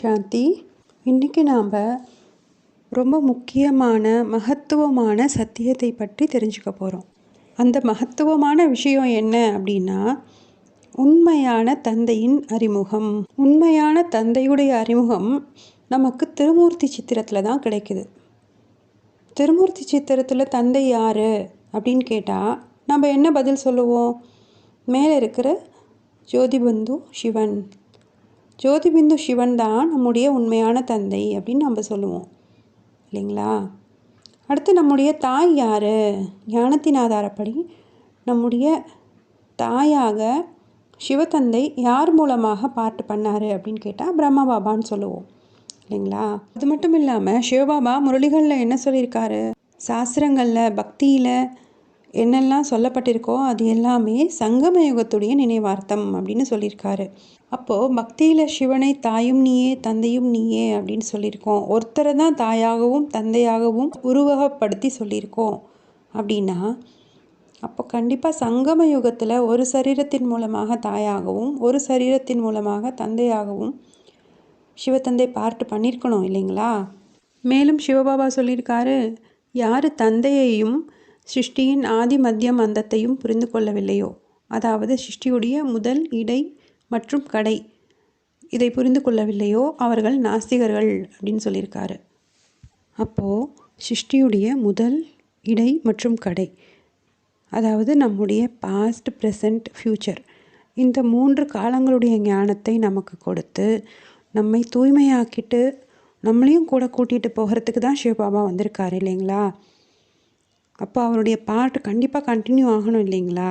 சாந்தி. இன்றைக்கி நாம் ரொம்ப முக்கியமான மகத்துவமான சத்தியத்தை பற்றி தெரிஞ்சுக்க போகிறோம் அந்த மகத்துவமான விஷயம் என்ன அப்படின்னா உண்மையான தந்தையின் அறிமுகம். உண்மையான தந்தையுடைய அறிமுகம் நமக்கு திருமூர்த்தி சித்திரத்தில் தான் கிடைக்குது. திருமூர்த்தி சித்திரத்தில் தந்தை யார் அப்படின்னு கேட்டால் நம்ம என்ன பதில் சொல்லுவோம்? மேலே இருக்கிற ஜோதிபந்து சிவன். ஜோதிபிந்து சிவன் தான் நம்முடைய உண்மையான தந்தை அப்படின்னு நம்ம சொல்லுவோம். இல்லைங்களா? அடுத்து நம்முடைய தாய் யார்? ஞானத்தின் ஆதாரப்படி நம்முடைய தாயாக சிவத்தந்தை யார் மூலமாக பாட்டு பண்ணார் அப்படின்னு கேட்டால் பிரம்ம பாபான்னு சொல்லுவோம். இல்லைங்களா? அது மட்டும் இல்லாமல் சிவபாபா முரளிகளில் என்ன சொல்லியிருக்காரு? சாஸ்திரங்களில் பக்தியில் என்னெல்லாம் சொல்லப்பட்டிருக்கோ அது எல்லாமே சங்கம யுகத்துடைய நினைவார்த்தம் அப்படின்னு சொல்லியிருக்காரு. அப்போது பக்தியில் சிவனை தாயும் நீயே தந்தையும் நீயே அப்படின்னு சொல்லியிருக்கோம். ஒருத்தரை தான் தாயாகவும் தந்தையாகவும் உருவகப்படுத்தி சொல்லியிருக்கோம். அப்படின்னா அப்போ கண்டிப்பாக சங்கம யுகத்தில் ஒரு சரீரத்தின் மூலமாக தாயாகவும் ஒரு சரீரத்தின் மூலமாக தந்தையாகவும் சிவத்தந்தை பார்ட்டு பண்ணியிருக்கணும் இல்லைங்களா? மேலும் சிவபாபா சொல்லியிருக்காரு யார் தந்தையையும் சிருஷ்டியின் ஆதி மத்தியம் அந்தத்தையும் புரிந்து கொள்ளவில்லையோ? அதாவது சிருஷ்டியுடைய முதல் இடை மற்றும் கடை. இதை புரிந்து கொள்ளவில்லையோ அவர்கள் நாஸ்திகர்கள் அப்படின்னு சொல்லியிருக்காரு. அப்போது சிருஷ்டியுடைய முதல் இடை மற்றும் கடை. அதாவது நம்முடைய பாஸ்ட் ப்ரெசண்ட் ஃப்யூச்சர் இந்த மூன்று காலங்களுடைய ஞானத்தை நமக்கு கொடுத்து நம்மை தூய்மையாக்கிட்டு நம்மளையும் கூட கூட்டிகிட்டு போகிறதுக்கு தான் சிவபாபா வந்திருக்காரு இல்லைங்களா? அப்போ அவருடைய பாட்டு கண்டிப்பாக கண்டினியூ ஆகணும் இல்லைங்களா?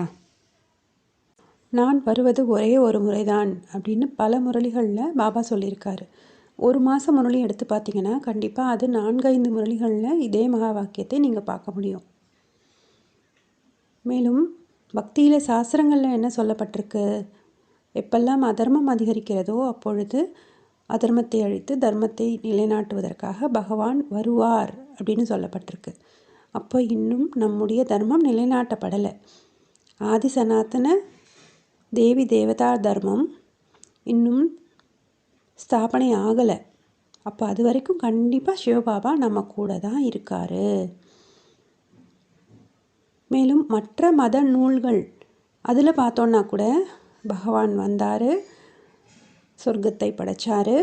நான் வருவது ஒரே ஒரு முறைதான் அப்படின்னு பல முரளிகளில் பாபா சொல்லியிருக்காரு. ஒரு மாதம் முரளி எடுத்து பார்த்தீங்கன்னா கண்டிப்பாக அது நான்கைந்து முரளிகளில் இதே மகா வாக்கியத்தை நீங்கள் பார்க்க முடியும். மேலும் பக்தியில் சாஸ்திரங்களில் என்ன சொல்லப்பட்டிருக்கு? எப்பெல்லாம் அதர்மம் அதிகரிக்கிறதோ அப்பொழுது அதர்மத்தை அழித்து தர்மத்தை நிலைநாட்டுவதற்காக பகவான் வருவார் அப்படின்னு சொல்லப்பட்டிருக்கு. அப்போ இன்னும் நம்முடைய தர்மம் நிலைநாட்டப்படலை. ஆதி சனாத்தன தேவி தேவதா தர்மம் இன்னும் ஸ்தாபனை ஆகலை. அப்போ அது வரைக்கும் கண்டிப்பாக சிவபாபா நம்ம கூட தான் இருக்கார். மேலும் மற்ற மத நூல்கள் அதில் பார்த்தோன்னா கூட பகவான் வந்தார் சொர்க்கத்தை படைச்சார்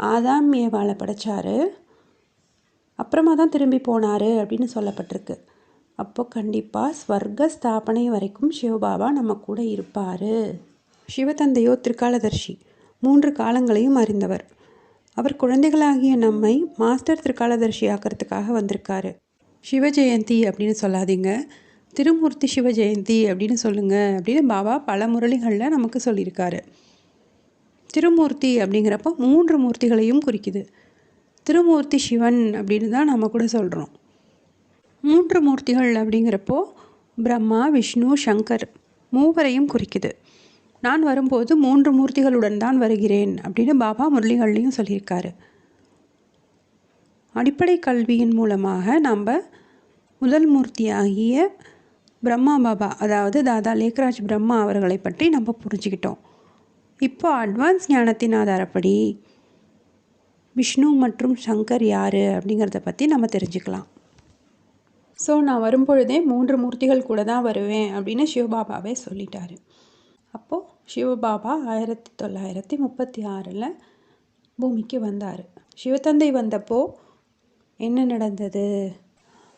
ஆதாம் ஏவாளை படைச்சார் அப்புறமா தான் திரும்பி போனார் அப்படின்னு சொல்லப்பட்டிருக்கு. அப்போ கண்டிப்பாக ஸ்வர்க்க ஸ்தாபனை வரைக்கும் சிவபாபா நம்ம கூட இருப்பார். சிவதந்தையோ திருக்காலதர்ஷி மூன்று காலங்களையும் அறிந்தவர். அவர் குழந்தைகளாகிய நம்மை மாஸ்டர் திருக்காலதர்ஷி ஆக்கிறதுக்காக வந்திருக்காரு. சிவ ஜெயந்தி அப்படின்னு சொல்லாதீங்க. திருமூர்த்தி சிவ ஜெயந்தி அப்படின்னு சொல்லுங்கள் அப்படின்னு பாபா பல முரளிகளில் நமக்கு சொல்லியிருக்காரு. திருமூர்த்தி அப்படிங்கிறப்ப மூன்று மூர்த்திகளையும் குறிக்குது. திருமூர்த்தி சிவன் அப்படின்னு தான் நம்ம கூட சொல்கிறோம் மூன்று மூர்த்திகள் அப்படிங்கிறப்போ பிரம்மா விஷ்ணு சங்கர் மூவரையும் குறிக்குது. நான் வரும்போது மூன்று மூர்த்திகளுடன் தான் வருகிறேன் அப்படின்னு பாபா முரளிகள்லையும் சொல்லியிருக்காரு. அடிப்படை கல்வியின் மூலமாக நம்ம முதல் மூர்த்தியாகிய பிரம்மா பாபா அதாவது தாதா லேக்ராஜ் பிரம்மா அவர்களை பற்றி நம்ம புரிஞ்சுக்கிட்டோம். இப்போ அட்வான்ஸ் ஞானத்தின் ஆதாரப்படி விஷ்ணு மற்றும் சங்கர் யார் அப்படிங்கிறத பற்றி நம்ம தெரிஞ்சுக்கலாம். ஸோ நான் வரும்பொழுதே மூன்று மூர்த்திகள் கூட தான் வருவேன் அப்படின்னு சிவபாபாவே சொல்லிட்டாரு. அப்போது சிவபாபா ஆயிரத்தி தொள்ளாயிரத்தி முப்பத்தி ஆறில் பூமிக்கு வந்தார். சிவத்தந்தை வந்தப்போ என்ன நடந்தது?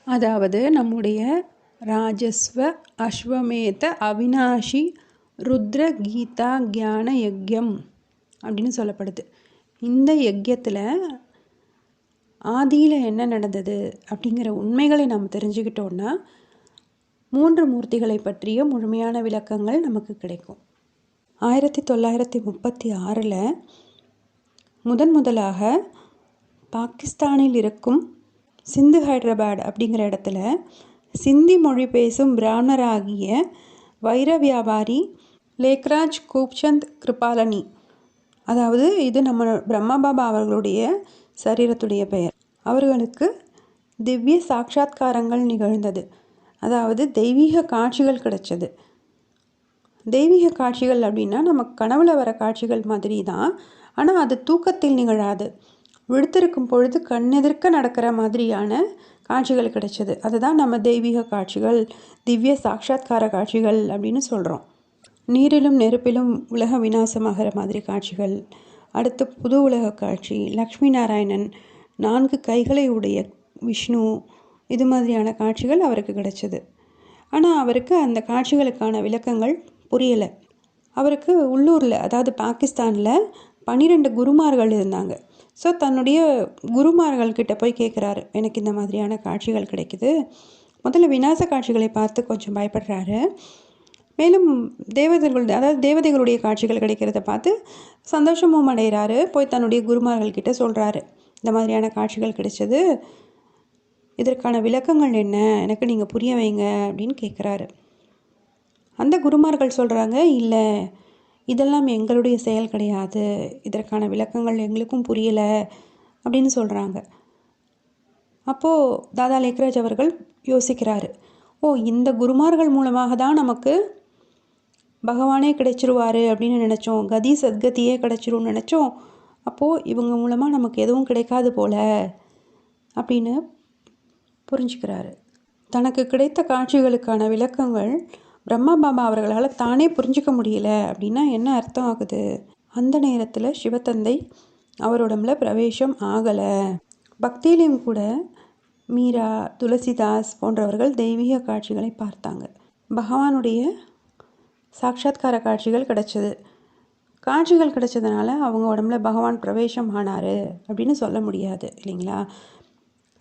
அதாவது நம்முடைய ராஜஸ்வ அஸ்வமேத அவினாஷி ருத்ர கீதா கியான யக்யம் அப்படின்னு சொல்லப்படுது. இந்த யக்யத்தில் ஆதியில் என்ன நடந்தது அப்படிங்கிற உண்மைகளை நாம் தெரிஞ்சுக்கிட்டோன்னா மூன்று மூர்த்திகளை பற்றிய முழுமையான விளக்கங்கள் நமக்கு கிடைக்கும். ஆயிரத்தி தொள்ளாயிரத்தி முப்பத்தி ஆறில் முதன் முதலாக பாகிஸ்தானில் இருக்கும் சிந்து ஹைதராபாத் அப்படிங்கிற இடத்துல சிந்தி மொழி பேசும் பிராமணராகிய வைர வியாபாரி லேக்ராஜ் கூப்சந்த் கிருபாலனி அதாவது இது நம்ம பிரம்மபாபா அவர்களுடைய சரீரத்துடைய பெயர். அவர்களுக்கு திவ்ய சாட்சா்காரங்கள் நிகழ்ந்தது. அதாவது தெய்வீக காட்சிகள் கிடைச்சது. தெய்வீக காட்சிகள் அப்படின்னா நம்ம கனவுல வர காட்சிகள் மாதிரி தான் ஆனால் அது தூக்கத்தில் நிகழாது. விழுத்திருக்கும் பொழுது கண்ணெதிர்க்க நடக்கிற மாதிரியான காட்சிகள் கிடைச்சது. அதுதான் நம்ம தெய்வீக காட்சிகள் திவ்ய சாட்சா்கார காட்சிகள் அப்படின்னு சொல்கிறோம் நீரிலும் நெருப்பிலும் உலக விநாசமாகிற மாதிரி காட்சிகள் அடுத்து புது உலக காட்சி லக்ஷ்மி நாராயணன் நான்கு கைகளை உடைய விஷ்ணு இது மாதிரியான காட்சிகள் அவருக்கு கிடைச்சது. ஆனால் அவருக்கு அந்த காட்சிகளுக்கான விளக்கங்கள் புரியலை. அவருக்கு உள்ளூரில் அதாவது பாகிஸ்தானில் பன்னிரெண்டு குருமார்கள் இருந்தாங்க. ஸோ தன்னுடைய குருமார்கள்கிட்ட போய் கேட்குறாரு எனக்கு இந்த மாதிரியான காட்சிகள் கிடைக்குது. முதல்ல விநாச காட்சிகளை பார்த்து கொஞ்சம் பயப்படுறாரு. மேலும் தேவதைகள் அதாவது தேவதைகளுடைய காட்சிகள் கிடைக்கிறத பார்த்து சந்தோஷமும் அடைகிறாரு. போய் தன்னுடைய குருமார்கள்கிட்ட சொல்கிறாரு இந்த மாதிரியான காட்சிகள் கிடைச்சது. இதற்கான விளக்கங்கள் என்ன? எனக்கு நீங்கள் புரிய வைங்க அப்படின்னு கேட்குறாரு அந்த குருமார்கள் சொல்கிறாங்க இல்லை இதெல்லாம் எங்களுடைய செயல் கிடையாது. இதற்கான விளக்கங்கள் எங்களுக்கும் புரியலை. அப்படின்னு சொல்கிறாங்க அப்போது தாதா லேக்ராஜ் அவர்கள் யோசிக்கிறாரு. ஓ இந்த குருமார்கள் மூலமாக தான் நமக்கு பகவானே கிடைச்சிருவாரு அப்படின்னு நினச்சோம். கதி சத்கதியே கிடைச்சிரும்னு நினச்சோம். அப்போது இவங்க மூலமாக நமக்கு எதுவும் கிடைக்காது போல அப்படின்னு புரிஞ்சுக்கிறாரு. தனக்கு கிடைத்த காட்சிகளுக்கான விளக்கங்கள் பிரம்மா பாபா அவர்களால் தானே புரிஞ்சிக்க முடியல அப்படின்னா என்ன அர்த்தம் ஆகுது? அந்த நேரத்தில் சிவத்தந்தை அவரோடம்புல பிரவேசம் ஆகலை. பக்தியிலையும் கூட மீரா துளசிதாஸ் போன்றவர்கள் தெய்வீக காட்சிகளை பார்த்தாங்க. பகவானுடைய சாட்சாத்கார காட்சிகள் கிடச்சிது. காட்சிகள் கிடைச்சதுனால அவங்க உடம்புல பகவான் பிரவேசம் ஆனார் அப்படின்னு சொல்ல முடியாது இல்லைங்களா?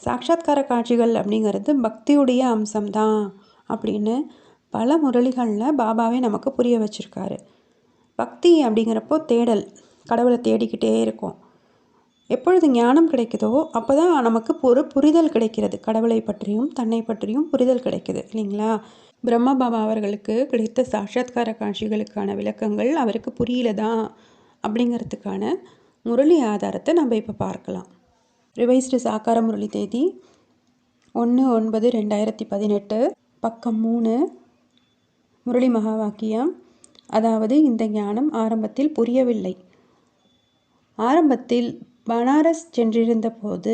சாட்சாத்கார காட்சிகள் அப்படிங்கிறது பக்தியுடைய அம்சம்தான் அப்படின்னு பல முரளிகளில் பாபாவே நமக்கு புரிய வச்சுருக்காரு. பக்தி அப்படிங்கிறப்போ தேடல் கடவுளை தேடிக்கிட்டே இருக்கும். எப்பொழுது ஞானம் கிடைக்குதோ அப்போ தான் நமக்கு ஒரு புரிதல் கிடைக்கிறது. கடவுளை பற்றியும் தன்னை பற்றியும் புரிதல் கிடைக்குது இல்லைங்களா? பிரம்மா பாபா அவர்களுக்கு கிடைத்த சாட்சாத்கார காட்சிகளுக்கான விளக்கங்கள் அவருக்கு புரியலதா அப்படிங்கிறதுக்கான முரளி ஆதாரத்தை நம்ம இப்போ பார்க்கலாம். ரிவைஸ்டு சாக்கார முரளி தேதி ஒன்று ஒன்பது ரெண்டாயிரத்தி பதினெட்டு பக்கம் மூணு முரளி மகா வாக்கியம் அதாவது இந்த ஞானம் ஆரம்பத்தில் புரியவில்லை. ஆரம்பத்தில் பனாரஸ் சென்றிருந்த போது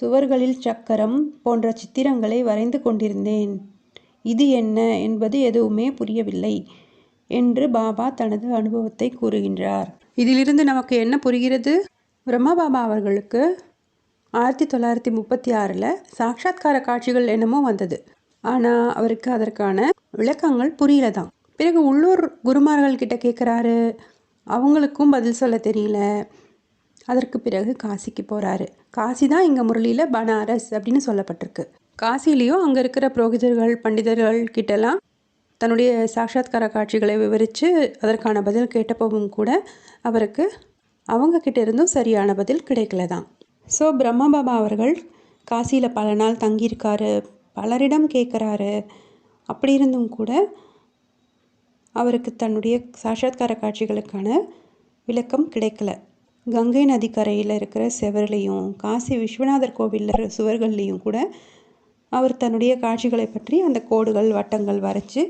சுவர்களில் சக்கரம் போன்ற சித்திரங்களை வரைந்து கொண்டிருந்தேன். இது என்ன? என்பது எதுவுமே புரியவில்லை என்று பாபா தனது அனுபவத்தை கூறுகின்றார். இதிலிருந்து நமக்கு என்ன புரிகிறது? பிரம்மா பாபா அவர்களுக்கு ஆயிரத்தி தொள்ளாயிரத்தி முப்பத்தி ஆறில் சாட்சாத்கார காட்சிகள் என்னமோ வந்தது. ஆனால் அவருக்கு அதற்கான விளக்கங்கள் புரியல தான் பிறகு உள்ளூர் குருமார்கள் கிட்ட கேட்குறாரு அவங்களுக்கும் பதில் சொல்ல தெரியல. அதற்கு பிறகு காசிக்கு போகிறாரு காசி தான் இங்கே முரளியில் பனாரஸ் அப்படின்னு சொல்லப்பட்டிருக்கு. காசிலையும் அங்கே இருக்கிற புரோகிதர்கள் பண்டிதர்கள் கிட்டலாம் தன்னுடைய சாட்சாத்கார காட்சிகளை விவரித்து அதற்கான பதில் கேட்டப்பவும் கூட அவருக்கு அவங்க கிட்ட இருந்தும் சரியான பதில் கிடைக்கல தான் ஸோ பிரம்மபாபா அவர்கள் காசியில் பல நாள் தங்கியிருக்காரு பலரிடம் கேட்குறாரு. அப்படி இருந்தும் கூட அவருக்கு தன்னுடைய சாட்சாத்கார காட்சிகளுக்கான விளக்கம் கிடைக்கல. கங்கை நதிக்கரையில் இருக்கிற செவர்லேயும் காசி விஸ்வநாதர் கோவிலில் சுவர்கள்லேயும் கூட அவர் தன்னுடைய காட்சிகளை பற்றி அந்த கோடுகள் வட்டங்கள் வரைச்சி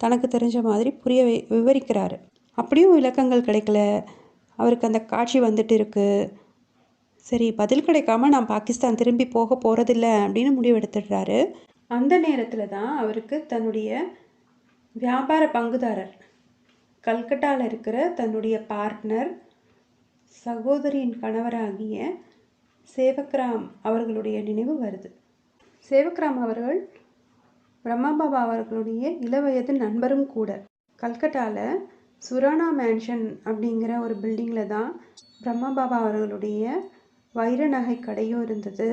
தனக்கு தெரிஞ்ச மாதிரி புரிய விவரிக்கிறாரு. அப்படியும் விளக்கங்கள் கிடைக்கல. அவருக்கு அந்த காட்சி வந்துட்டு இருக்கு சரி பதில் கிடைக்காம நான் பாகிஸ்தான் திரும்பி போக போகிறதில்ல அப்படின்னு முடிவெடுத்துடுறாரு. அந்த நேரத்தில் தான் அவருக்கு தன்னுடைய வியாபார பங்குதாரர் கல்கட்டாவில் இருக்கிற தன்னுடைய பார்ட்னர் சகோதரியின் கணவராகிய சேவக்ராம் அவர்களுடைய நினைவு வருது. சேவக்ராம் அவர்கள் பிரம்மாபாபா அவர்களுடைய இளவயது நண்பரும் கூட கல்கட்டாவில் சுரானா மேன்ஷன் அப்படிங்கிற ஒரு பில்டிங்கில் தான் பிரம்மாபாபா அவர்களுடைய வைர நகை கடையும் இருந்தது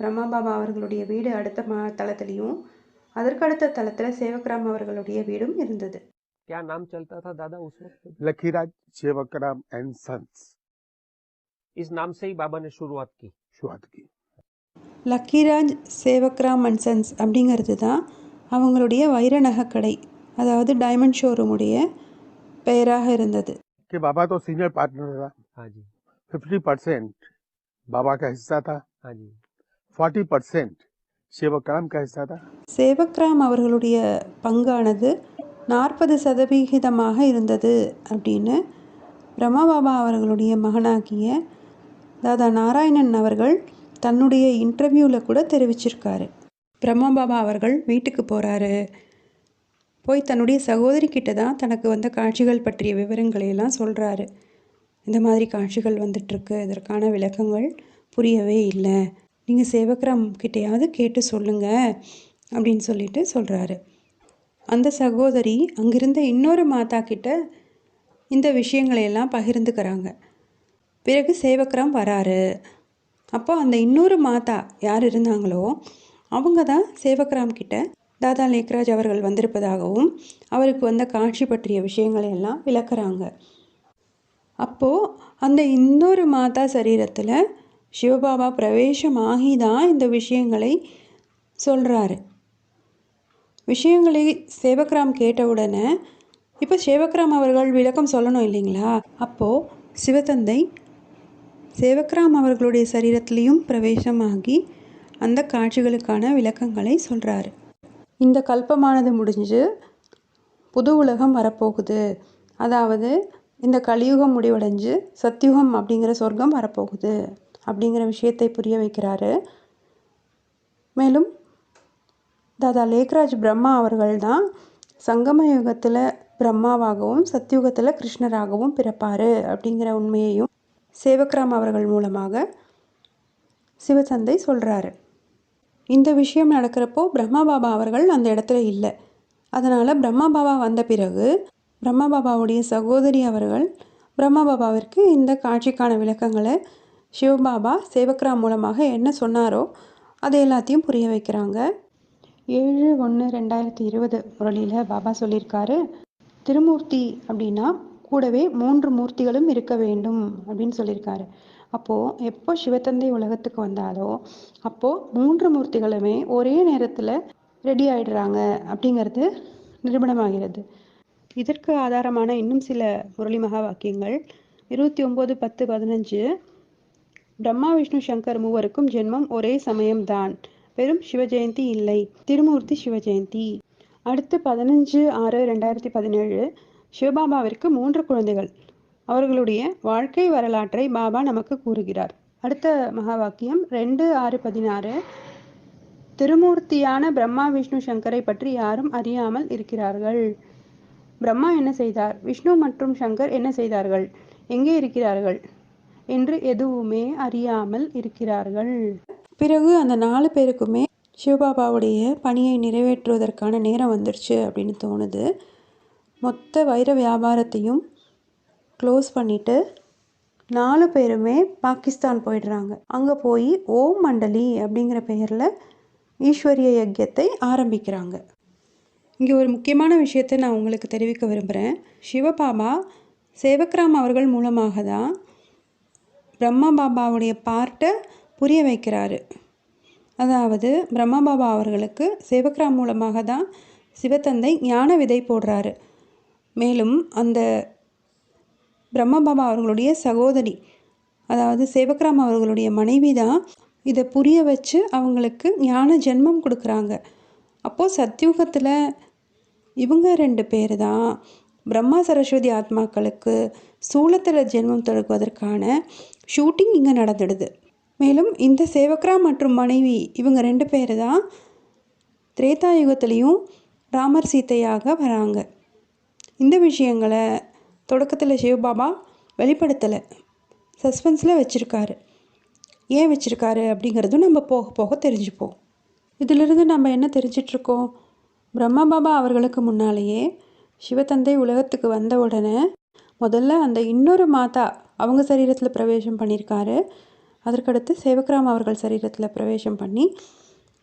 பிரம்மாபாபா அவர்களுடைய வீடு அடுத்த மா தளத்துலேயும் அதற்கடுத்த தளத்தில் சேவக்ராம் அவர்களுடைய வீடும் இருந்தது क्या नाम चलता था दादा उस वक्त लखीराज सेवकराम एंड सन्स इस नाम से ही बाबा ने शुरुआत की शुरुआत की லக்கிராஜ் சேவக்ராம் அண்ட் சன்ஸ் அப்படிங்கிறது தான் அவங்களுடைய வைர நகைக்கடை அதாவது டைமண்ட் ஷோரூமுடைய பெயராக இருந்தது कि बाबा तो सीनियर पार्टनर था हाँ जी फिफ्टी परसेंट बाबा का हिस्सा था हाँ जी फोर्टी परसेंट सेवकराम का हिस्सा था சேவக்ராம் அவர்களுடைய பங்கானது நாற்பது சதவிகிதமாக இருந்தது அப்படின்னு பிரம்மபாபா அவர்களுடைய மகனாகிய தாதா நாராயணன் அவர்கள் தன்னுடைய இன்டர்வியூவில் கூட தெரிவிச்சிருக்காரு. பிரம்மபாபா அவர்கள் வீட்டுக்கு போகிறாரு போய் தன்னுடைய சகோதரி கிட்ட தான் தனக்கு வந்த காட்சிகள் பற்றிய விவரங்களை எல்லாம் சொல்கிறாரு இந்த மாதிரி காட்சிகள் வந்துட்டுருக்கு. இதற்கான விளக்கங்கள் புரியவே இல்லை. நீங்கள் சேவக்ரம் கிட்டையாவது கேட்டு சொல்லுங்கள் அப்படின்னு சொல்லிட்டு சொல்கிறாரு அந்த சகோதரி அங்கிருந்த இன்னொரு மாதா கிட்ட இந்த விஷயங்களை எல்லாம் பகிர்ந்துக்கிறாங்க. பிறகு சேவக்ராம் வராரு. அப்போ அந்த இன்னொரு மாதா யார் இருந்தாங்களோ அவங்க தான் சேவக்ராம் கிட்ட தாதா லேக்ராஜ் அவர்கள் வந்திருப்பதாகவும் அவருக்கு வந்த காட்சி பற்றிய விஷயங்களை எல்லாம் விளக்குறாங்க. அப்போது அந்த இன்னொரு மாதா சரீரத்தில் சிவபாபா பிரவேசமாகி தான் இந்த விஷயங்களை சொல்கிறாரு விஷயங்களை சேவக்ராம் கேட்டவுடனே இப்போ சேவக்ராம் அவர்கள் விளக்கம் சொல்லணும் இல்லைங்களா? அப்போது சிவத்தந்தை சேவக்ராம் அவர்களுடைய சரீரத்திலையும் பிரவேசமாகி அந்த காட்சிகளுக்கான விளக்கங்களை சொல்கிறாரு இந்த கல்பமானது முடிஞ்சு புது உலகம் வரப்போகுது. அதாவது இந்த கலியுகம் முடிவடைஞ்சு சத்யுகம் அப்படிங்கிற சொர்க்கம் வரப்போகுது அப்படிங்கிற விஷயத்தை புரிய வைக்கிறாரு. மேலும் தாதா லேக்ராஜ் பிரம்மா அவர்கள் தான் சங்கம யுகத்தில் பிரம்மாவாகவும் சத்யுகத்தில் கிருஷ்ணராகவும் பிறப்பார் அப்படிங்கிற உண்மையையும் சேவக்ராம் அவர்கள் மூலமாக சிவசந்தை சொல்கிறாரு இந்த விஷயம் நடக்கிறப்போ பிரம்மா பாபா அவர்கள் அந்த இடத்துல இல்லை. அதனால் பிரம்மா பாபா வந்த பிறகு பிரம்மா பாபாவுடைய சகோதரி அவர்கள் பிரம்மா பாபாவிற்கு இந்த காட்சிக்கான விளக்கங்களை சிவபாபா சேவக்ராம் மூலமாக என்ன சொன்னாரோ அதை எல்லாத்தையும் புரிய வைக்கிறாங்க. ஏழு ஒன்று ரெண்டாயிரத்தி இருபது முரளியில் பாபா சொல்லியிருக்காரு திருமூர்த்தி அப்படின்னா கூடவே மூன்று மூர்த்திகளும் இருக்க வேண்டும் அப்படின்னு சொல்லியிருக்காரு. அப்போது எப்போ சிவத்தந்தை உலகத்துக்கு வந்தாலோ அப்போது மூன்று மூர்த்திகளுமே ஒரே நேரத்தில் ரெடி ஆயிடுறாங்க அப்படிங்கிறது நிரூபணமாகிறது. இதற்கு ஆதாரமான இன்னும் சில முரளி மகா வாக்கியங்கள். இருபத்தி ஒம்பது பத்து பதினஞ்சு. பிரம்மா விஷ்ணு சங்கர் மூவருக்கும் ஜென்மம் ஒரே சமயம்தான். வெறும் சிவஜெயந்தி இல்லை. திருமூர்த்தி சிவஜெயந்தி. அடுத்து பதினஞ்சு ஆறு ரெண்டாயிரத்தி பதினேழு. சிவபாபாவிற்கு மூன்று குழந்தைகள். அவர்களுடைய வாழ்க்கை வரலாற்றை பாபா நமக்கு கூறுகிறார். அடுத்த மகா வாக்கியம் ரெண்டு ஆறு பதினாறு. திருமூர்த்தியான பிரம்மா விஷ்ணு சங்கரை பற்றி யாரும் அறியாமல் இருக்கிறார்கள். பிரம்மா என்ன செய்தார்? விஷ்ணு மற்றும் சங்கர் என்ன செய்தார்கள்? எங்கே இருக்கிறார்கள்? என்று எதுவுமே அறியாமல் இருக்கிறார்கள். பிறகு அந்த நாலு பேருக்குமே சிவபாபாவுடைய பணியை நிறைவேற்றுவதற்கான நேரம் வந்துடுச்சு அப்படின்னு தோணுது. மொத்த வைர வியாபாரத்தையும் க்ளோஸ் பண்ணிவிட்டு நாலு பேருமே பாகிஸ்தான் போயிடுறாங்க. அங்கே போய் ஓம் மண்டலி அப்படிங்கிற பெயரில் ஈஸ்வரிய யஜ்யத்தை ஆரம்பிக்கிறாங்க. இங்கே ஒரு முக்கியமான விஷயத்தை நான் உங்களுக்கு தெரிவிக்க விரும்புகிறேன் சிவபாபா சேவக்ராம் அவர்கள் மூலமாக தான் பிரம்மா பாபாவுடைய பார்ட்டை புரிய வைக்கிறாரு. அதாவது பிரம்மா பாபா அவர்களுக்கு சேவக்ராம் மூலமாக தான் சிவத்தந்தை ஞான விதை போடுறாரு. மேலும் அந்த பிரம்மபாபா அவர்களுடைய சகோதரி அதாவது சேவக்ராம் அவர்களுடைய மனைவி தான் இதை புரிய வச்சு அவங்களுக்கு ஞான ஜென்மம் கொடுக்குறாங்க. அப்போது சத்யுகத்தில் இவங்க ரெண்டு பேர் தான் பிரம்மா சரஸ்வதி ஆத்மாக்களுக்கு சூளத்தில் ஜென்மம் தொடங்குவதற்கான ஷூட்டிங் இங்கே நடந்துடுது. மேலும் இந்த சேவக்ரா மற்றும் மனைவி இவங்க ரெண்டு பேர் தான் திரேதா யுகத்துலேயும் ராமர் சீத்தையாக வராங்க. இந்த விஷயங்களை தொடக்கத்தில் சிவபாபா வெளிப்படுத்தலை. சஸ்பென்ஸில் வச்சுருக்காரு. ஏன் வச்சுருக்காரு அப்படிங்கிறதும் நம்ம போக போக தெரிஞ்சுப்போம். இதிலிருந்து நம்ம என்ன தெரிஞ்சிட்ருக்கோம்? பிரம்மா பாபா அவர்களுக்கு முன்னாலேயே சிவத்தந்தை உலகத்துக்கு வந்த உடனே முதல்ல அந்த இன்னொரு மாதா அவங்க சரீரத்தில் பிரவேசம் பண்ணியிருக்காரு. அதற்கடுத்து சேவக்ராம் அவர்கள் சரீரத்தில் பிரவேசம் பண்ணி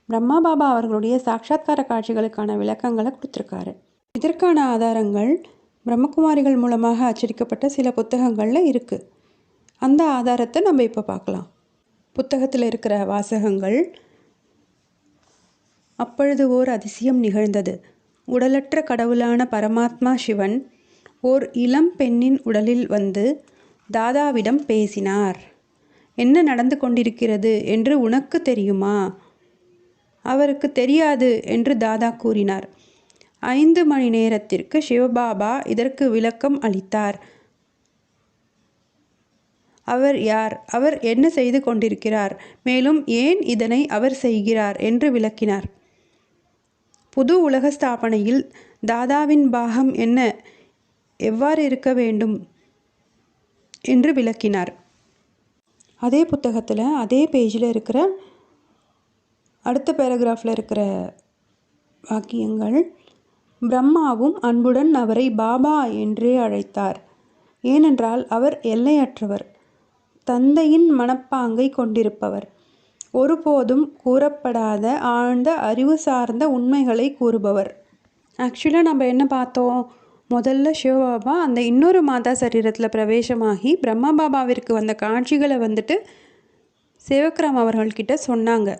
பிரம்மா பாபா அவர்களுடைய சாட்சாத்கார காட்சிகளுக்கான விளக்கங்களை கொடுத்துருக்காரு. இதற்கான ஆதாரங்கள் பிரம்மகுமாரிகள் மூலமாக அச்சடிக்கப்பட்ட சில புத்தகங்களில் இருக்குது அந்த ஆதாரத்தை நம்ம இப்போ பார்க்கலாம். புத்தகத்தில் இருக்கிற வாசகங்கள். அப்பொழுது ஓர் அதிசயம் நிகழ்ந்தது. உடலற்ற கடவுளான பரமாத்மா சிவன் ஓர் இளம் பெண்ணின் உடலில் வந்து தாதாவிடம் பேசினார். என்ன நடந்து கொண்டிருக்கிறது என்று உனக்கு தெரியுமா? அவருக்கு தெரியாது என்று தாதா கூறினார். ஐந்து மணி நேரத்திற்கு சிவபாபா இதற்கு விளக்கம் அளித்தார். அவர் யார்? அவர் என்ன செய்து கொண்டிருக்கிறார்? மேலும் ஏன் இதனை அவர் செய்கிறார்? என்று விளக்கினார். புது உலக ஸ்தாபனையில் தாதாவின் பாகம் என்ன? எவ்வாறு இருக்க வேண்டும்? என்று விளக்கினார். அதே புத்தகத்தில் அதே பேஜில் இருக்கிற அடுத்த பேராகிராஃபில் இருக்கிற வாக்கியங்கள் பிரம்மாவும் அன்புடன் அவரை பாபா என்றே அழைத்தார். ஏனென்றால் அவர் எல்லையற்றவர் தந்தையின் மனப்பாங்கை கொண்டிருப்பவர். ஒருபோதும் கூறப்படாத ஆழ்ந்த அறிவு சார்ந்த உண்மைகளை கூறுபவர். ஆக்சுவலாக நம்ம என்ன பார்த்தோம்? முதல்ல சிவபாபா அந்த இன்னொரு மாதா சரீரத்தில் பிரவேசமாகி பிரம்மா பாபாவிற்கு வந்த காட்சிகளை வந்துட்டு சேவக்ராம் அவர்கள்கிட்ட சொன்னாங்க.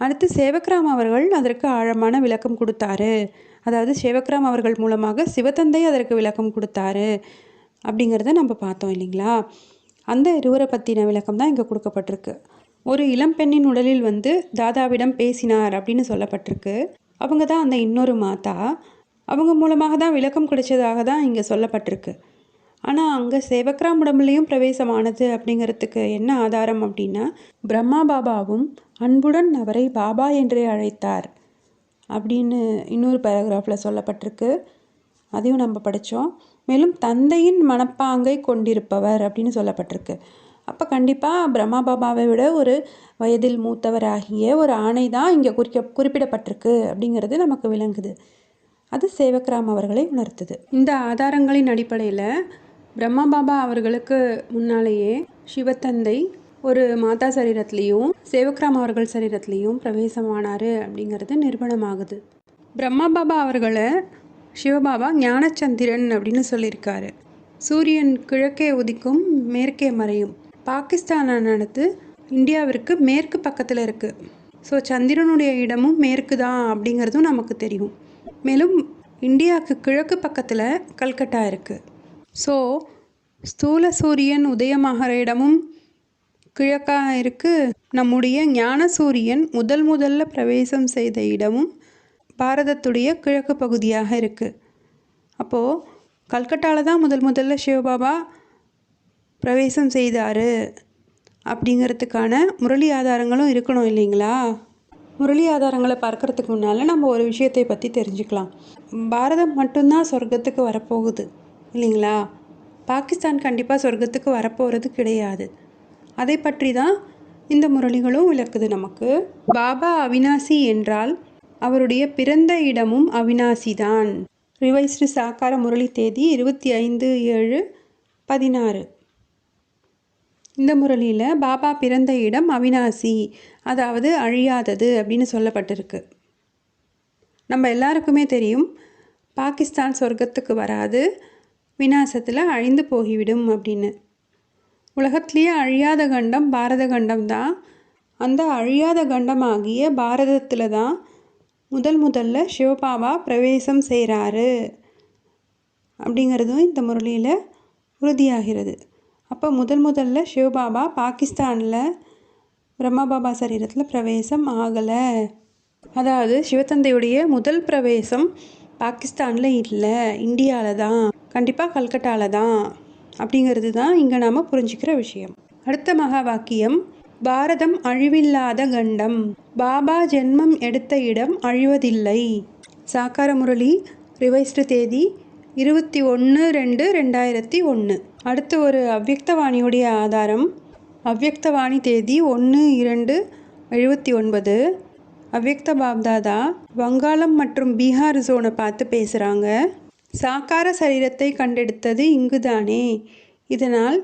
அடுத்து சேவக்ராம் அவர்கள் அதற்கு ஆழமான விளக்கம் கொடுத்தாரு. அதாவது சேவக்ராம் அவர்கள் மூலமாக சிவத்தந்தை அதற்கு விளக்கம் கொடுத்தாரு அப்படிங்கிறத நம்ம பார்த்தோம் இல்லைங்களா? அந்த இருவரை பற்றின விளக்கம் தான் இங்கே கொடுக்கப்பட்டிருக்கு. ஒரு இளம்பெண்ணின் உடலில் வந்து தாதாவிடம் பேசினார் அப்படின்னு சொல்லப்பட்டிருக்கு. அவங்க தான் அந்த இன்னொரு மாதா. அவங்க மூலமாக தான் விளக்கம் கிடைச்சதாக தான் இங்கே சொல்லப்பட்டிருக்கு. ஆனால் அங்கே சேவக்ராம் உடம்புலையும் பிரவேசமானது அப்படிங்கிறதுக்கு என்ன ஆதாரம் அப்படின்னா பிரம்மா பாபாவும் அன்புடன் அவரை பாபா என்றே அழைத்தார். அப்படின்னு இன்னொரு பேராகிராஃபில் சொல்லப்பட்டிருக்கு. அதையும் நம்ம படித்தோம் மேலும் தந்தையின் மனப்பாங்கை கொண்டிருப்பவர் அப்படின்னு சொல்லப்பட்டிருக்கு. அப்போ கண்டிப்பாக பிரம்மா பாபாவை விட ஒரு வயதில் மூத்தவராகிய ஒரு ஆணை தான் இங்கே குறிக்க குறிப்பிடப்பட்டிருக்கு அப்படிங்கிறது நமக்கு விளங்குது. அது சேவக்ராம் அவர்களை உணர்த்துது. இந்த ஆதாரங்களின் அடிப்படையில் பிரம்மா பாபா அவர்களுக்கு முன்னாலேயே சிவத்தந்தை ஒரு மாதா சரீரத்திலையும் சேவக்ராம் அவர்கள் சரீரத்திலையும் பிரவேசமானார் அப்படிங்கிறது நிரூபணமாகுது பிரம்மா பாபா அவர்களை சிவபாபா ஞானச்சந்திரன் அப்படின்னு சொல்லியிருக்காரு. சூரியன் கிழக்கே உதிக்கும் மேற்கே மறையும். பாகிஸ்தானானது இந்தியாவிற்கு மேற்கு பக்கத்தில் இருக்குது ஸோ சந்திரனுடைய இடமும் மேற்கு தான் அப்படிங்கிறதும் நமக்கு தெரியும். மேலும் இந்தியாவுக்கு கிழக்கு பக்கத்தில் கல்கட்டா இருக்குது ஸோ ஸ்தூல சூரியன் உதயமாகிற இடமும் கிழக்காக இருக்குது நம்முடைய ஞானசூரியன் முதல் முதல்ல பிரவேசம் செய்த இடமும் பாரதத்துடைய கிழக்கு பகுதியாக இருக்குது அப்போது கல்கட்டாவில் தான் முதல் முதல்ல சிவபாபா பிரவேசம் செய்தார். அப்படிங்கிறதுக்கான முரளி ஆதாரங்களும் இருக்கணும் இல்லைங்களா? முரளி ஆதாரங்களை பார்க்கறதுக்கு முன்னால் நம்ம ஒரு விஷயத்தை பற்றி தெரிஞ்சுக்கலாம். பாரதம் மட்டும்தான் சொர்க்கத்துக்கு வரப்போகுது இல்லைங்களா? பாகிஸ்தான் கண்டிப்பாக சொர்க்கத்துக்கு வரப்போகிறது கிடையாது. அதை பற்றி தான் இந்த முரளிகளும் விளக்குது நமக்கு. பாபா அவினாசி என்றால் அவருடைய பிறந்த இடமும் அவினாசி தான் ரிவைஸ்டு சாக்கார முரளி தேதி இருபத்தி ஐந்து ஏழு பதினாறு. இந்த முரளியில் பாபா பிறந்த இடம் அவினாசி அதாவது அழியாதது அப்படின்னு சொல்லப்பட்டிருக்கு. நம்ம எல்லாருக்குமே தெரியும் பாகிஸ்தான் சொர்க்கத்துக்கு வராது விநாசத்தில் அழிந்து போகிவிடும் அப்படின்னு. உலகத்திலேயே அழியாத கண்டம் பாரத கண்டம் தான் அந்த அழியாத கண்டமாகிய பாரதத்தில் தான் முதல் முதல்ல சிவபாபா பிரவேசம் செய்கிறாரு அப்படிங்கிறதும் இந்த முரளியில் உறுதியாகிறது. அப்போ முதல் முதல்ல சிவபாபா பாகிஸ்தானில் பிரம்மபாபா சரீரத்தில் பிரவேசம் ஆகலை. அதாவது சிவத்தந்தையுடைய முதல் பிரவேசம் பாகிஸ்தானில் இல்லை இந்தியாவில் தான் கண்டிப்பாக கல்கட்டாவில் தான் அப்படிங்கிறது தான் இங்கே நாம் புரிஞ்சுக்கிற விஷயம். அடுத்த மகா வாக்கியம் பாரதம் அழிவில்லாத கண்டம். பாபா ஜென்மம் எடுத்த இடம் அழிவதில்லை. சாக்கார முரளி ரிவைஸ்டு தேதி இருபத்தி ஒன்று ரெண்டு ரெண்டாயிரத்தி ஒன்று அடுத்து ஒரு அவ்யக்தவாணியுடைய ஆதாரம். அவ்யக்தவாணி தேதி ஒன்று இரண்டு எழுபத்தி ஒன்பது. அவ்யக்த பாப்தாதா வங்காளம் மற்றும் பீகார் ஜோனை பார்த்து பேசுகிறாங்க சாக்கார சரீரத்தை கண்டெடுத்தது இங்குதானே. இதனால்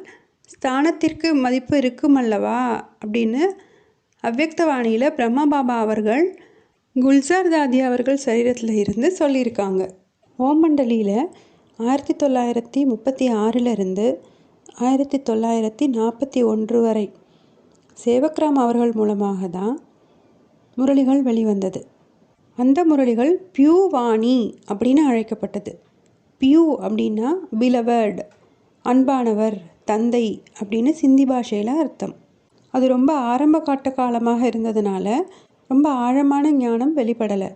ஸ்தானத்திற்கு மதிப்பு இருக்கும் அல்லவா அப்படின்னு அவ்யக்தவாணியில் பிரம்மா பாபா அவர்கள் குல்சார் தாதி அவர்கள் சரீரத்தில் இருந்து சொல்லியிருக்காங்க. ஓமண்டலியில் ஆயிரத்தி தொள்ளாயிரத்தி முப்பத்தி ஆறிலிருந்து ஆயிரத்தி தொள்ளாயிரத்தி நாற்பத்தி ஒன்று வரை சேவக்ராம் அவர்கள் மூலமாக தான் முரளிகள் வெளிவந்தது. அந்த முரளிகள் பியூ வாணி அப்படின்னு அழைக்கப்பட்டது. பியூ அப்படின்னா பிலவர்ட் அன்பானவர் தந்தை அப்படின்னு சிந்தி பாஷையில் அர்த்தம். அது ரொம்ப ஆரம்ப காட்ட காலமாக இருந்ததுனால ரொம்ப ஆழமான ஞானம் வெளிப்படலை.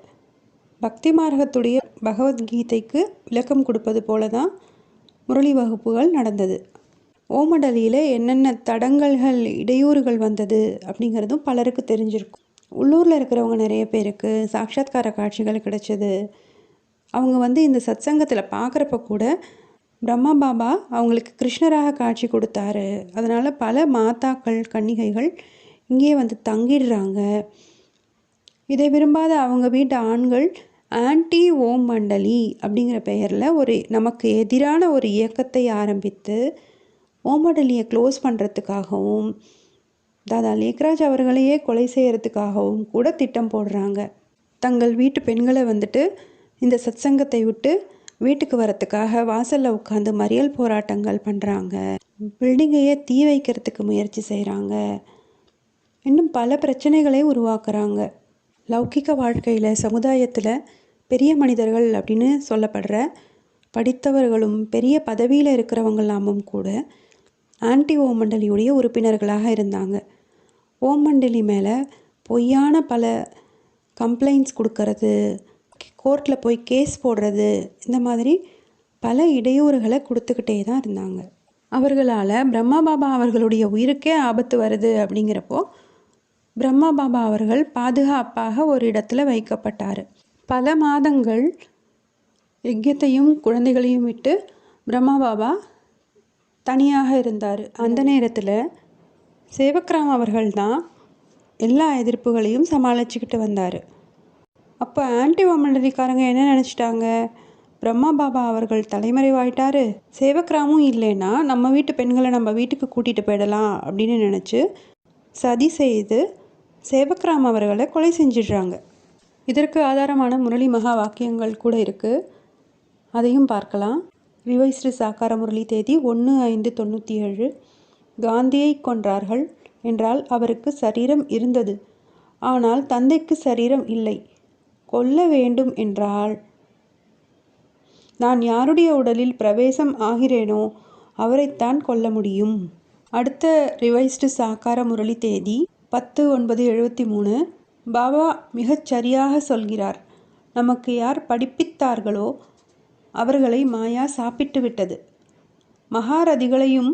பக்தி மார்க்கத்துடைய பகவத்கீதைக்கு விளக்கம் கொடுப்பது போல தான் முரளி வகுப்புகள் நடந்தது. ஓமடலியில் என்னென்ன தடங்கல்கள் இடையூறுகள் வந்தது அப்படிங்கிறதும் பலருக்கு தெரிஞ்சிருக்கும். உள்ளூரில் இருக்கிறவங்க நிறைய பேருக்கு சாட்சாத்கார காட்சிகள் கிடைச்சது. அவங்க வந்து இந்த சத்சங்கத்தில் பார்க்குறப்ப கூட பிரம்மா பாபா அவங்களுக்கு கிருஷ்ணராக காட்சி கொடுத்தாரு. அதனால் பல மாதாக்கள் கன்னிகைகள் இங்கேயே வந்து தங்கிடுறாங்க. இதை விரும்பாத அவங்க வீட்டு ஆண்கள் ஆன்டி ஓம் மண்டலி அப்படிங்கிற பெயரில் ஒரு நமக்கு எதிரான ஒரு இயக்கத்தை ஆரம்பித்து ஓம் மண்டலியை க்ளோஸ் பண்ணுறதுக்காகவும் தாதா லேக்ராஜ் அவர்களையே கொலை செய்கிறதுக்காகவும் கூட திட்டம் போடுறாங்க. தங்கள் வீட்டு பெண்களை வந்துட்டு இந்த சத்சங்கத்தை விட்டு வீட்டுக்கு வரத்துக்காக வாசலில் உட்காந்து மறியல் போராட்டங்கள் பண்ணுறாங்க பில்டிங்கையே தீ வைக்கிறதுக்கு முயற்சி செய்கிறாங்க இன்னும் பல பிரச்சனைகளை உருவாக்குறாங்க. லௌகிக வாழ்க்கையில் சமுதாயத்தில் பெரிய மனிதர்கள் அப்படின்னு சொல்லப்படுற படித்தவர்களும் பெரிய பதவியில் இருக்கிறவங்களாமும் கூட ஆன்டி ஓம் மண்டலியுடைய உறுப்பினர்களாக இருந்தாங்க. ஓம் மண்டலி மேலே பொய்யான பல கம்ப்ளைண்ட்ஸ் கொடுக்கறது கோர்ட்டில் போய் கேஸ் போடுறது இந்த மாதிரி பல இடையூறுகளை கொடுத்துக்கிட்டே தான் இருந்தாங்க. அவர்களால் பிரம்மா பாபா அவர்களுடைய உயிருக்கே ஆபத்து வருது அப்படிங்கிறப்போ பிரம்மா பாபா அவர்கள் பாதுகாப்பாக ஒரு இடத்துல வைக்கப்பட்டார். பல மாதங்கள் யஜ்யத்தையும் குழந்தைகளையும் விட்டு பிரம்மா பாபா தனியாக இருந்தார். அந்த நேரத்தில் சேவக்ராம் அவர்கள் தான் எல்லா எதிர்ப்புகளையும் சமாளிச்சுக்கிட்டு வந்தார். அப்போ ஆன்டி மண்டலிக்காரங்க என்ன நினச்சிட்டாங்க? பிரம்மா பாபா அவர்கள் தலைமறைவாயிட்டாரு. சேவக்ராமும் இல்லைன்னா நம்ம வீட்டு பெண்களை நம்ம வீட்டுக்கு கூட்டிகிட்டு போயிடலாம் அப்படின்னு நினச்சி சதி செய்து சேவக்ராம் அவர்களை கொலை செஞ்சிடுறாங்க. இதற்கு ஆதாரமான முரளி மகா வாக்கியங்கள் கூட இருக்குது அதையும் பார்க்கலாம். ரிவைஸ்டு சாக்கார முரளி தேதி ஒன்று ஐந்து தொண்ணூற்றி ஏழு. காந்தியை கொன்றார்கள் என்றால் அவருக்கு சரீரம் இருந்தது. ஆனால் தந்தைக்கு சரீரம் இல்லை. கொல்ல வேண்டும் என்றால் நான் யாருடைய உடலில் பிரவேசம் ஆகிறேனோ அவரைத்தான் கொல்ல முடியும் அடுத்த ரிவைஸ்டு சாக்கார முரளி தேதி பத்து ஒன்பது எழுபத்தி மூணு. பாபா மிகச் சரியாக சொல்கிறார். நமக்கு யார் படிப்பித்தார்களோ அவர்களை மாயா சாப்பிட்டு விட்டது. மகாரதிகளையும்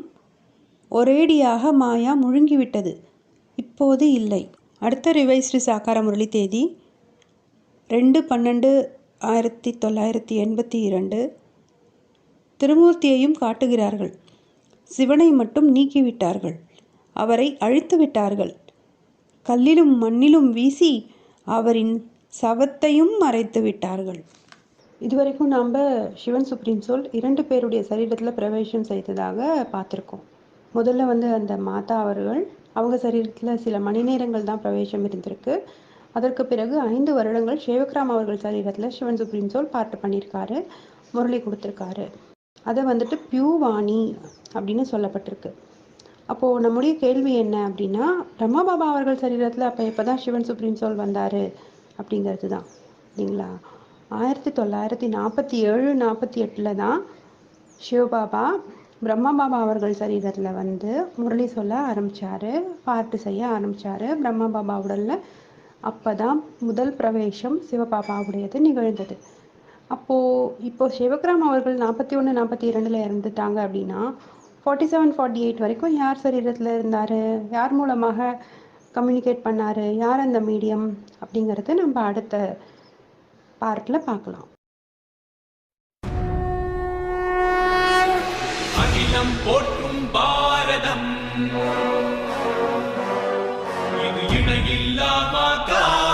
ஒரேடியாக மாயா முழுங்கிவிட்டது. இப்போது இல்லை அடுத்த ரிவைஸ்டு சாக்கார முரளி தேதி ரெண்டு பன்னெண்டு ஆயிரத்தி தொள்ளாயிரத்தி எண்பத்தி இரண்டு. திருமூர்த்தியையும் காட்டுகிறார்கள். சிவனை மட்டும் நீக்கிவிட்டார்கள். அவரை அழித்து விட்டார்கள். கல்லிலும் மண்ணிலும் வீசி அவரின் சவத்தையும் மறைத்து விட்டார்கள். இதுவரைக்கும் நாம் சிவன் சுப்ரீம் சோல் இரண்டு பேருடைய சரீரத்தில் பிரவேசம் செய்ததாக பார்த்துருக்கோம். முதல்ல வந்து அந்த மாதா அவர்கள் அவங்க சரீரத்தில் சில மணி நேரங்கள் தான் பிரவேசம் இருந்திருக்கு. அதற்கு பிறகு ஐந்து வருடங்கள் சேவக்ராம் அவர்கள் சரீரத்தில் சிவன் சுப்ரீம் சோல் பார்ட் பண்ணியிருக்காரு முரளி கொடுத்துருக்காரு. அதை வந்துட்டு பியூவாணி அப்படின்னு சொல்லப்பட்டிருக்கு. அப்போது நம்முடைய கேள்வி என்ன அப்படின்னா பிரம்மா பாபா அவர்கள் சரீரத்தில் அப்போ எப்போ தான் சிவன் சுப்ரீம் சோல் வந்தார் அப்படிங்கிறது தான் இல்லைங்களா? ஆயிரத்தி தொள்ளாயிரத்தி நாற்பத்தி ஏழு நாற்பத்தி எட்டில் தான் சிவபாபா பிரம்மா பாபா அவர்கள் சரீரத்தில் வந்து முரளி சொல்ல ஆரம்பித்தார் பாட்டு செய்ய ஆரம்பித்தார் பிரம்மா பாபா உடலில் அப்போ தான் முதல் பிரவேசம் சிவபாபாவுடையது நிகழ்ந்தது. அப்போது இப்போ சிவகிராம் அவர்கள் நாற்பத்தி ஒன்று நாற்பத்தி இரண்டில் இறந்துட்டாங்க அப்படின்னா ஃபார்ட்டி செவன் ஃபார்ட்டி எயிட் வரைக்கும் யார் சரீரத்தில் இருந்தார்? யார் மூலமாக கம்யூனிகேட் பண்ணார்? யார் அந்த மீடியம் அப்படிங்கிறது நம்ம அடுத்த பார்ட்டில் பார்க்கலாம். அகிலம் போற்றும் பாரதம். 다